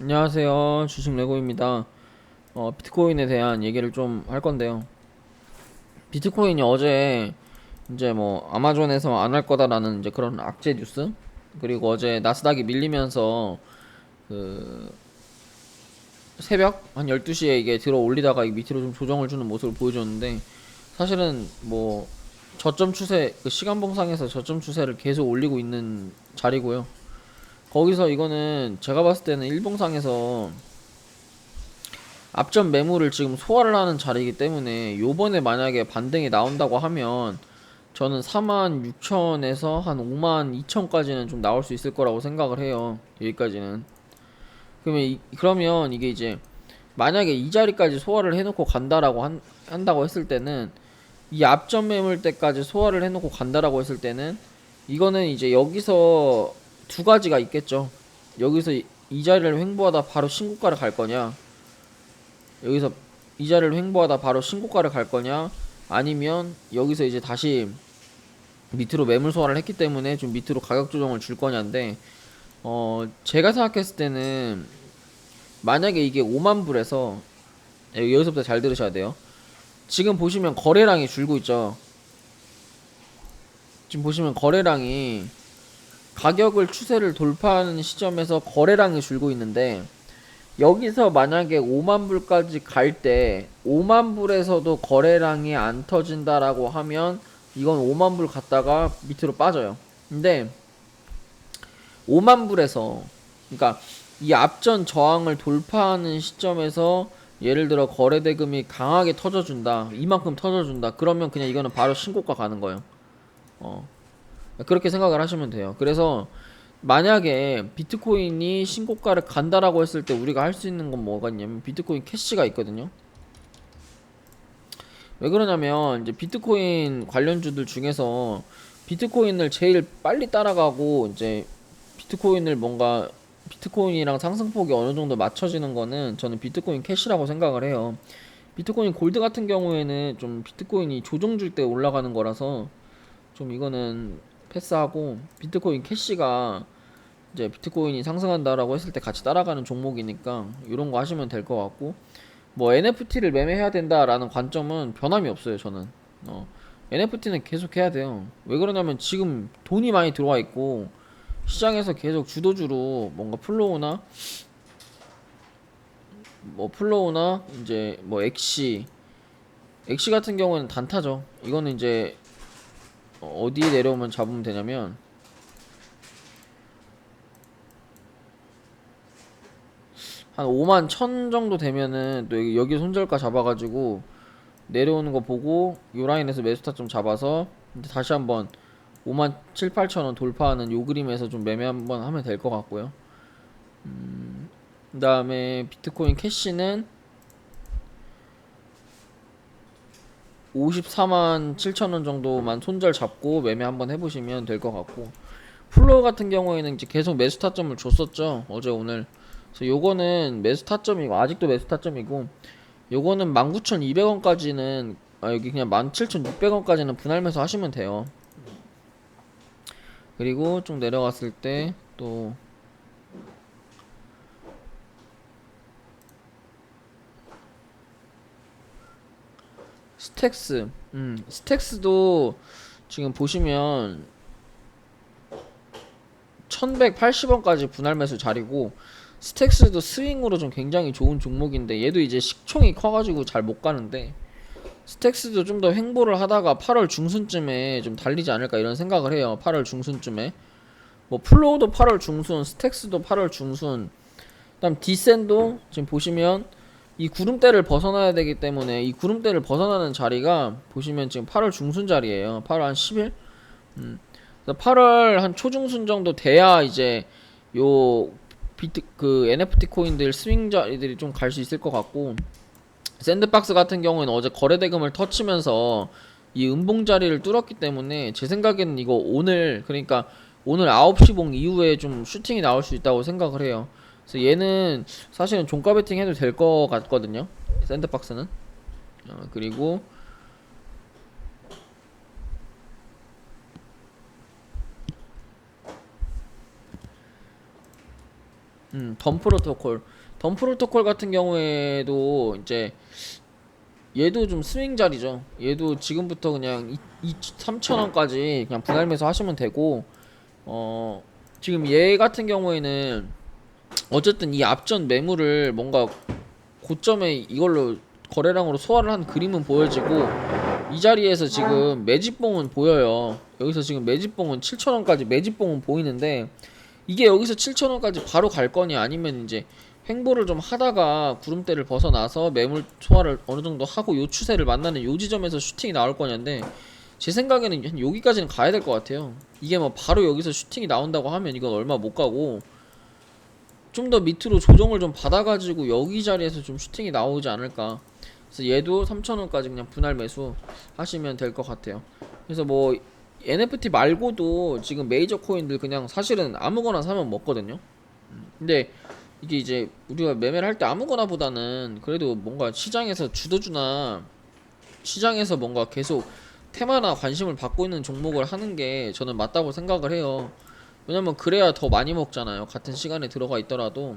안녕하세요. 주식 레고입니다. 어, 비트코인에 대한 얘기를 좀 할 건데요. 비트코인이 어제 이제 뭐 아마존에서 안 할 거다라는 이제 그런 악재 뉴스 그리고 어제 나스닥이 밀리면서 그 새벽 한 12시에 이게 들어 올리다가 이 밑으로 좀 조정을 주는 모습을 보여줬는데 사실은 뭐 저점 추세 그 시간 봉상에서 저점 추세를 계속 올리고 있는 자리고요. 거기서 이거는 제가 봤을 때는 일봉상에서 앞전 매물을 지금 소화를 하는 자리이기 때문에 요번에 만약에 반등이 나온다고 하면 저는 4만 6천에서 한 5만 2천까지는 좀 나올 수 있을 거라고 생각을 해요. 여기까지는. 그러면 이, 그러면 이게 이제 만약에 이 자리까지 소화를 해놓고 간다라고 한, 한다고 했을 때는 이 앞전 매물 때까지 소화를 해놓고 간다라고 했을 때는 이거는 이제 여기서 두 가지가 있겠죠. 여기서 이, 이 자리를 횡보하다 바로 신고가를 갈 거냐? 여기서 이 자리를 횡보하다 바로 신고가를 갈 거냐? 아니면 여기서 이제 다시 밑으로 매물 소화를 했기 때문에 좀 밑으로 가격 조정을 줄 거냐인데 어 제가 생각했을 때는 만약에 이게 5만 불에서 예, 여기서부터 잘 들으셔야 돼요. 지금 보시면 거래량이 줄고 있죠. 지금 보시면 거래량이 가격을 추세를 돌파하는 시점에서 거래량이 줄고 있는데 여기서 만약에 5만 불까지 갈 때 5만 불에서도 거래량이 안 터진다라고 하면 이건 5만 불 갔다가 밑으로 빠져요. 근데 5만 불에서 그러니까 이 앞전 저항을 돌파하는 시점에서 예를 들어 거래 대금이 강하게 터져준다 이만큼 터져준다 그러면 그냥 이거는 바로 신고가 가는 거예요. 어 그렇게 생각을 하시면 돼요. 그래서 만약에 비트코인이 신고가를 간다라고 했을 때 우리가 할 수 있는 건 뭐가 있냐면 비트코인 캐시가 있거든요. 왜 그러냐면 이제 비트코인 관련주들 중에서 비트코인을 제일 빨리 따라가고 이제 비트코인을 뭔가 비트코인이랑 상승폭이 어느 정도 맞춰지는 거는 저는 비트코인 캐시라고 생각을 해요. 비트코인 골드 같은 경우에는 좀 비트코인이 조정 줄 때 올라가는 거라서 좀 이거는 패스하고 비트코인 캐시가 이제 비트코인이 상승한다라고 했을 때 같이 따라가는 종목이니까 이런 거 하시면 될 것 같고 뭐 NFT를 매매해야 된다라는 관점은 변함이 없어요 저는. 어, NFT는 계속 해야 돼요. 왜 그러냐면 지금 돈이 많이 들어와 있고 시장에서 계속 주도주로 뭔가 플로우나 뭐 플로우나 이제 뭐 엑시 엑시 같은 경우는 단타죠. 이거는 이제 어, 어디에 내려오면 잡으면 되냐면 한 5만 천 정도 되면은 또 여기, 여기 손절가 잡아가지고 내려오는 거 보고 요 라인에서 매수타 좀 잡아서 다시 한번 5만 7, 8천 원 돌파하는 요 그림에서 좀 매매 한번 하면 될 것 같고요. 음, 그 다음에 비트코인 캐시는 54만 7천 원 정도만 손절 잡고 매매 한번 해보시면 될 것 같고 플로우 같은 경우에는 이제 계속 매수 타점을 줬었죠 어제 오늘. 그래서 요거는 매수 타점이고 아직도 매수 타점이고 요거는 19,200원까지는 아 여기 그냥 17,600원까지는 분할 매수 하시면 돼요. 그리고 좀 내려갔을 때 또 스택스, 음, 스택스도 지금 보시면 1180원까지 분할 매수 자리고 스택스도 스윙으로 좀 굉장히 좋은 종목인데 얘도 이제 식총이 커가지고 잘 못 가는데 스택스도 좀 더 횡보를 하다가 8월 중순쯤에 좀 달리지 않을까 이런 생각을 해요. 8월 중순쯤에 뭐 플로우도 8월 중순, 스택스도 8월 중순, 그다음 디센도 지금 보시면 이 구름대를 벗어나야 되기 때문에 이 구름대를 벗어나는 자리가 보시면 지금 8월 중순 자리예요. 8월 한 10일. 음. 8월 한 초중순 정도 돼야 이제 요 비트 그 NFT 코인들 스윙 자리들이 좀 갈 수 있을 것 같고 샌드박스 같은 경우에는 어제 거래 대금을 터치면서 이 음봉 자리를 뚫었기 때문에 제 생각에는 이거 오늘 그러니까 오늘 9시 봉 이후에 좀 슈팅이 나올 수 있다고 생각을 해요. 그래서 얘는 사실은 종가 베팅 해도 될 것 같거든요. 샌드박스는. 어, 그리고 음, 덤 프로토콜. 덤 프로토콜 같은 경우에도 이제 얘도 좀 스윙 자리죠. 얘도 지금부터 그냥 2, 3,000원까지 그냥 분할 매수 하시면 되고 어 지금 얘 같은 경우에는 어쨌든 이 앞전 매물을 뭔가 고점에 이걸로 거래량으로 소화를 한 그림은 보여지고 이 자리에서 지금 매집봉은 보여요. 여기서 지금 매집봉은 7,000원까지 매집봉은 보이는데 이게 여기서 7,000원까지 바로 갈 거냐 아니면 이제 횡보를 좀 하다가 구름대를 벗어나서 매물 소화를 어느 정도 하고 요 추세를 만나는 요 지점에서 슈팅이 나올 거냐인데 제 생각에는 한 여기까지는 가야 될 것 같아요. 이게 뭐 바로 여기서 슈팅이 나온다고 하면 이건 얼마 못 가고 좀 더 밑으로 조정을 좀 받아가지고 여기 자리에서 좀 슈팅이 나오지 않을까. 그래서 얘도 3,000원까지 그냥 분할 매수 하시면 될 것 같아요. 그래서 뭐 NFT 말고도 지금 메이저 코인들 그냥 사실은 아무거나 사면 먹거든요. 근데 이게 이제 우리가 매매를 할 때 아무거나 보다는 그래도 뭔가 시장에서 주도주나 시장에서 뭔가 계속 테마나 관심을 받고 있는 종목을 하는 게 저는 맞다고 생각을 해요. 왜냐면 그래야 더 많이 먹잖아요. 같은 시간에 들어가 있더라도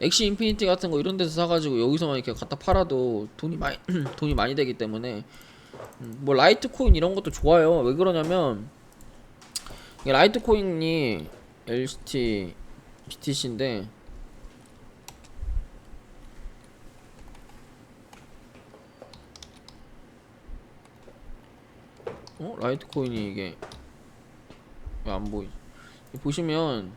엑시 인피니티 같은 거 이런 데서 사가지고 여기서만 이렇게 갖다 팔아도 돈이 많이 돈이 많이 되기 때문에 음, 뭐 라이트 코인 이런 것도 좋아요. 왜 그러냐면 라이트 코인이 LCT BTC인데 어 라이트 코인이 이게 왜 안 보이? 보시면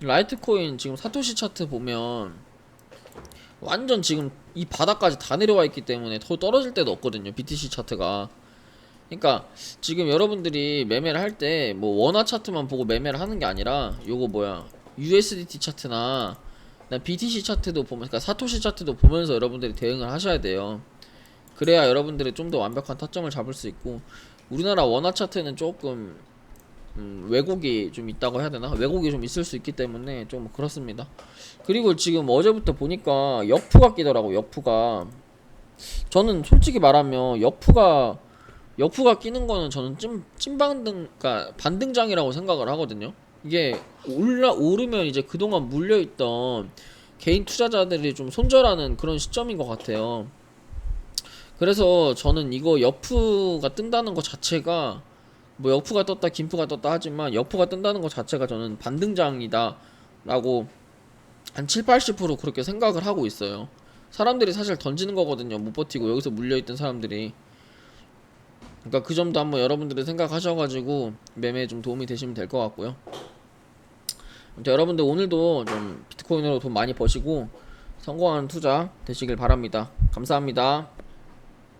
라이트 코인 지금 사토시 차트 보면 완전 지금 이 바닥까지 다 내려와 있기 때문에 더 떨어질 때도 없거든요. BTC 차트가. 그러니까 지금 여러분들이 매매를 할 때 뭐 원화 차트만 보고 매매를 하는 게 아니라 요거 뭐야 USDT 차트나 나 BTC 차트도 보면 그러니까 사토시 차트도 보면서 여러분들이 대응을 하셔야 돼요. 그래야 여러분들이 좀 더 완벽한 타점을 잡을 수 있고 우리나라 원화 차트는 조금 음, 왜곡이 좀 있다고 해야 되나? 왜곡이 좀 있을 수 있기 때문에 좀 그렇습니다. 그리고 지금 어제부터 보니까 역푸가 끼더라고 역푸가 저는 솔직히 말하면 역푸가 역푸가 끼는 거는 저는 찐 찐반등 그러니까 반등장이라고 생각을 하거든요. 이게 올라 오르면 이제 그동안 물려 있던 개인 투자자들이 좀 손절하는 그런 시점인 것 같아요. 그래서 저는 이거 여프가 뜬다는 것 자체가 뭐 여프가 떴다 김프가 떴다 하지만 여프가 뜬다는 것 자체가 저는 반등장이다 라고 한 7, 80% 그렇게 생각을 하고 있어요. 사람들이 사실 던지는 거거든요. 못 버티고 여기서 물려있던 사람들이. 그러니까 그 점도 한번 여러분들이 생각하셔가지고 매매에 좀 도움이 되시면 될 것 같고요. 여러분들 오늘도 좀 비트코인으로 돈 많이 버시고 성공하는 투자 되시길 바랍니다. 감사합니다